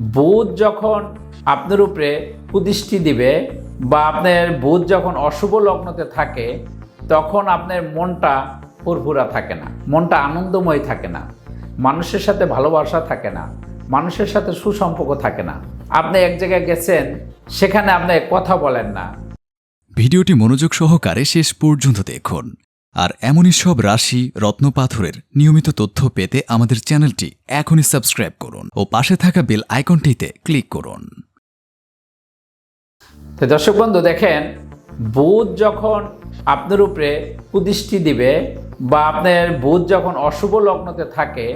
বুধ যখন আপনার উপরে কুদৃষ্টি দিবে বা আপনার বুধ যখন অশুভ লগ্নতে থাকে, তখন আপনার মনটা ফুরফুরা থাকে না, মনটা আনন্দময় থাকে না, মানুষের সাথে ভালোবাসা থাকে না, মানুষের সাথে সুসম্পর্ক থাকে না। আপনি এক জায়গায় গেছেন, সেখানে আপনি কথা বলেন না। ভিডিওটি মনোযোগ সহকারে শেষ পর্যন্ত দেখুন। আর এমনই সব রাশি রত্নপাথরের নিয়মিত তথ্য পেতে আমাদের চ্যানেলটি এখনই সাবস্ক্রাইব করুন ও পাশে থাকা বেল আইকনটিতে ক্লিক করুন। দর্শক বন্ধু, দেখেন, বুধ যখন আপনার উপরে কুদৃষ্টি দিবে বা আপনার বুধ যখন অশুভ লগ্নতে থাকে,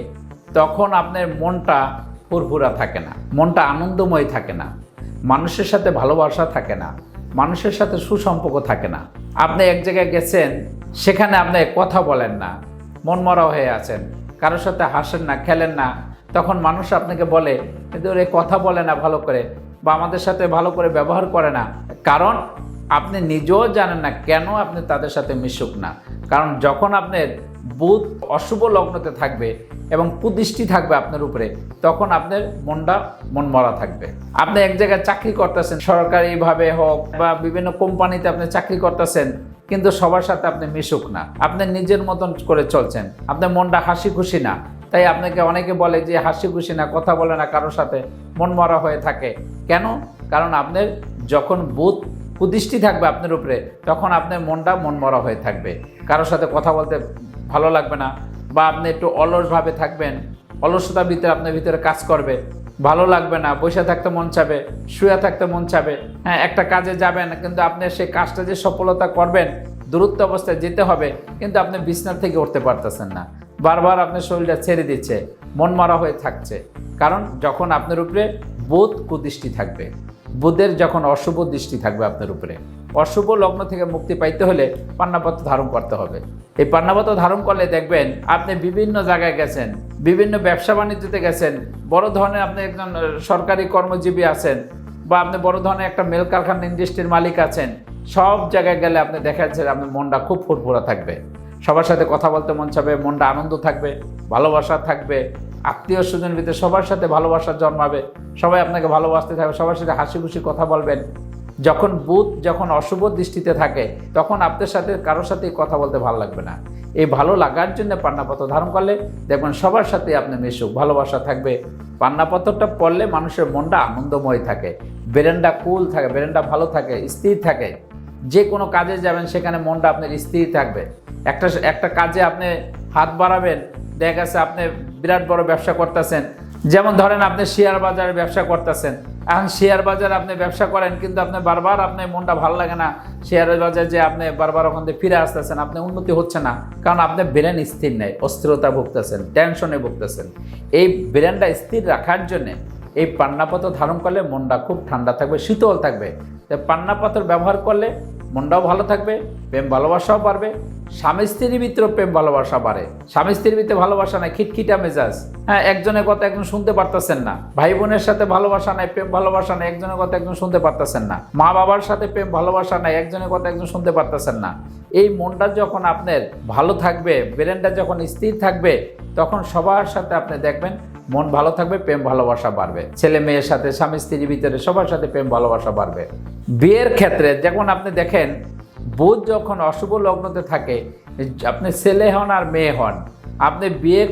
তখন আপনার মনটা ফুরফুরা থাকে না, মনটা আনন্দময় থাকে না, মানুষের সাথে ভালোবাসা থাকে না, মানুষের সাথে সুসম্পর্ক থাকে না। আপনি এক জায়গায় গেছেন সেখানে আপনি কথা বলেন না মন মরা হয়ে আছেন, কারোর সাথে হাসেন না, খেলেন না। তখন মানুষ আপনাকে বলে কিন্তু ওরে কথা বলে না ভালো করে বা আমাদের সাথে ভালো করে ব্যবহার করে না। কারণ আপনি নিজেও জানেন না কেন আপনি তাদের সাথে মিশুক না। কারণ যখন আপনার বুধ অশুভ লগ্নতে থাকবে এবং কুদৃষ্টি থাকবে আপনার উপরে, তখন আপনার মনটা মন মরা থাকবে। আপনি এক জায়গায় চাকরি করতেছেন, সরকারিভাবে হোক বা বিভিন্ন কোম্পানিতে আপনি চাকরি করতেছেন, কিন্তু সবার সাথে আপনি মিশুক না। আপনি নিজের মতন করে চলছেন। আপনার মনটা হাসি খুশি না। তাই আপনাকে অনেকে বলে যে হাসি খুশি না, কথা বলে না, কারোর সাথে মন মরা হয়ে থাকে। কেন? কারণ আপনার যখন বুধ কুদৃষ্টি থাকবে আপনার উপরে, তখন আপনার মনটা মন মরা হয়ে থাকবে। কারোর সাথে কথা বলতে ভালো লাগবে না বা আপনি একটু অলসভাবে থাকবেন অলসতার ভিতরে আপনার ভিতরে কাজ করবে, ভালো লাগবে না, বসে থাকতে মন চাবে, শুয়ে থাকতে মন চাবে হ্যাঁ একটা কাজে যাবেন, কিন্তু আপনি সেই কাজটা যে সফলতা করবেন দূরত্ব অবস্থায় যেতে হবে, কিন্তু আপনি বিছনার থেকে উঠতে পারতেছেন না। বারবার আপনার শরীরটা ছেড়ে দিচ্ছে মন মারা হয়ে থাকছে, কারণ যখন আপনার উপরে বোধ কুদৃষ্টি থাকবে বুধের যখন অশুভ দৃষ্টি থাকবে আপনার উপরে, অশুভ লগ্ন থেকে মুক্তি পাইতে হলে পান্নাপত্র ধারণ করতে হবে। এই পান্নাপত্র ধারণ করলে দেখবেন আপনি বিভিন্ন জায়গায় গেছেন, বিভিন্ন ব্যবসা বাণিজ্যতে গেছেন, বড় ধরনের আপনি একজন সরকারি কর্মজীবী আছেন বা আপনি বড় ধরনের একটা মেল কারখানা ইন্ডাস্ট্রির মালিক আছেন, সব জায়গায় গেলে আপনি দেখা যাচ্ছে আপনার মনটা খুব ফুরফুরা থাকবে। সবার সাথে কথা বলতে মন চাবে মনটা আনন্দ থাকবে, ভালোবাসা থাকবে আত্মীয় স্বজন ভিতরে সবার সাথে ভালোবাসা জন্মাবে সবাই আপনাকে ভালোবাসতে থাকবে, সবার সাথে হাসি খুশি কথা বলবেন। যখন বুধ যখন অশুভ দৃষ্টিতে থাকে, তখন আপনার সাথে কারোর সাথে কথা বলতে ভালো লাগবে না। এই ভালো লাগার জন্য পান্নাপত্র ধারণ করলে দেখবেন সবার সাথে আপনি মিশুক, ভালোবাসা থাকবে। পান্নাপত্রটা পড়লে মানুষের মনটা আনন্দময় থাকে, ব্রেনটা কুল থাকে, ব্রেনটা ভালো থাকে, স্থির থাকে। যে কোনো কাজে যাবেন, সেখানে মনটা আপনার স্থির থাকবে। একটা একটা কাজে আপনি হাত বাড়াবেন দেখা গেছে আপনি বিরাট বড় ব্যবসা করতেছেন। যেমন ধরেন আপনি শেয়ার বাজারে ব্যবসা করতেছেন। এখন শেয়ার বাজার আপনি ব্যবসা করেন, কিন্তু আপনি বারবার আপনি মনটা ভালো লাগে না। শেয়ার বাজার যে আপনি বারবার ওখান থেকে ফিরে আসতেছেন, আপনি উন্নতি হচ্ছে না। কারণ আপনি ব্রেন স্থির নেই, অস্থিরতা ভুগতেছেন টেনশনে ভুগতেছেন। এই ব্রেনটা স্থির রাখার জন্যে এই পান্নাপত্র ধারণ করলে মনটা খুব ঠান্ডা থাকবে, শীতল থাকবে। তাই পান্নাপত্র ব্যবহার করলে মনটাও ভালো থাকবে, প্রেম ভালোবাসাও বাড়বে। স্বামী স্ত্রীর ভিতরে প্রেম ভালোবাসা বাড়ে। স্বামী স্ত্রীর ভিতরে ভালোবাসা নাই, খিটখিটা মেজাজ। হ্যাঁ একজনের কথা একজন শুনতে পারতেছেন না। ভাই বোনের সাথে ভালোবাসা নাই, প্রেম ভালোবাসা নাই, একজনের কথা একজন শুনতে পারতেছেন না। মা বাবার সাথে প্রেম ভালোবাসা নাই, একজনের কথা একজন শুনতে পারতেছেন না। এই মনটা যখন আপনার ভালো থাকবে, ব্রেনটা যখন স্থির থাকবে, তখন সবার সাথে আপনি দেখবেন মন ভালো থাকবে, প্রেম ভালোবাসা বাড়বে। ছেলে মেয়ের সাথে, স্বামী স্ত্রীর ভিতরে সবার সাথে প্রেম ভালোবাসা বাড়বে। বিয়ের ক্ষেত্রে যেমন আপনি দেখেন, বুধ যখন অশুভ লগ্নতে থাকে, আপনি ছেলে হন আর মেয়ে হন, আপনি বিয়ে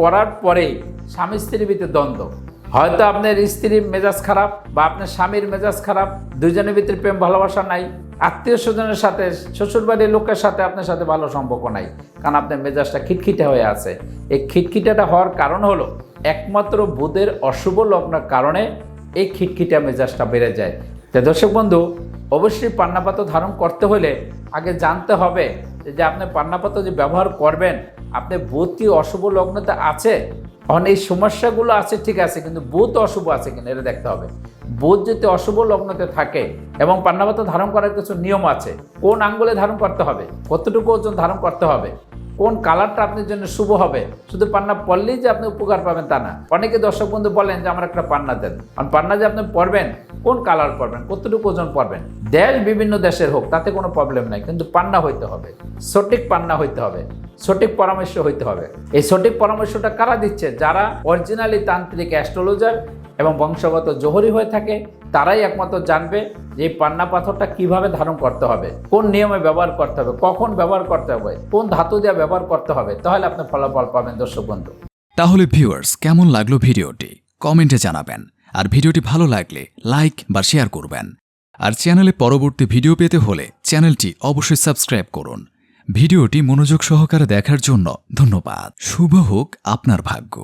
করার পরেই স্বামী স্ত্রীর ভিতরে দ্বন্দ্ব। হয়তো আপনার স্ত্রীর মেজাজ খারাপ বা আপনার স্বামীর মেজাজ খারাপ, দুজনের ভিতরে প্রেম ভালোবাসা নাই, আত্মীয় স্বজনের সাথে, শ্বশুরবাড়ির লোকের সাথে আপনার সাথে ভালো সম্পর্ক নাই, কারণ আপনার মেজাজটা খিটখিটে হয়ে আছে। এই খিটখিটাটা হওয়ার কারণ হলো, একমাত্র বুধের অশুভ লগ্নের কারণে এই খিটখিটা মেজাজটা বেড়ে যায়। তো দর্শক বন্ধু, অবশ্যই পান্নাপাত্র ধারণ করতে হলে আগে জানতে হবে যে আপনি পান্নাপাত্র যে ব্যবহার করবেন আপনি বুধ কি অশুভ লগ্নতে আছে? এখন এই সমস্যাগুলো আছে, ঠিক আছে, কিন্তু বুধ অশুভ আছে কিনা এটা দেখতে হবে। বুধ যদি অশুভ লগ্নতে থাকে এবং পান্নাপাত্র ধারণ করার কিছু নিয়ম আছে, কোন আঙ্গুলে ধারণ করতে হবে? কতটুকু ওজন ধারণ করতে হবে? কোন কালারটা আপনার জন্য শুভ হবে? শুধু পান্না পড়লেই যে আপনি উপকার পাবেন তা না। অনেকে দর্শক বন্ধু বলেন যে, আমার একটা পান্না দেন। কারণ পান্না যে আপনি পড়বেন, কোন কালার পড়বেন, কতটুকু ওজন পড়বেন, দেশ বিভিন্ন দেশের হোক, তাতে কোনো প্রবলেম নাই। কিন্তু পান্না হইতে হবে। সঠিক পান্না হইতে হবে। সঠিক পরামর্শ হইতে হবে। এই সঠিক পরামর্শটা কারা দিচ্ছে? যারা অরিজিনালি তান্ত্রিক অ্যাস্ট্রোলজার এবং বংশগত জোহরি হয়ে থাকে, তারাই একমাত্র জানবে যে পান্না পাথরটা কীভাবে ধারণ করতে হবে, কোন নিয়মে ব্যবহার করতে হবে, কখন ব্যবহার করতে হবে, কোন ধাতু দিয়ে ব্যবহার করতে হবে, তাহলে আপনি ফলাফল পাবেন দর্শক বন্ধু। তাহলে ভিউয়ার্স কেমন লাগল ভিডিওটি? কমেন্টে জানাবেন, আর ভিডিওটি ভালো লাগলে লাইক বা শেয়ার করবেন। আর চ্যানেলে পরবর্তী ভিডিও পেতে হলে চ্যানেলটি অবশ্যই সাবস্ক্রাইব করুন। ভিডিওটি মনোযোগ সহকারে দেখার জন্য ধন্যবাদ। শুভ হোক আপনার ভাগ্য।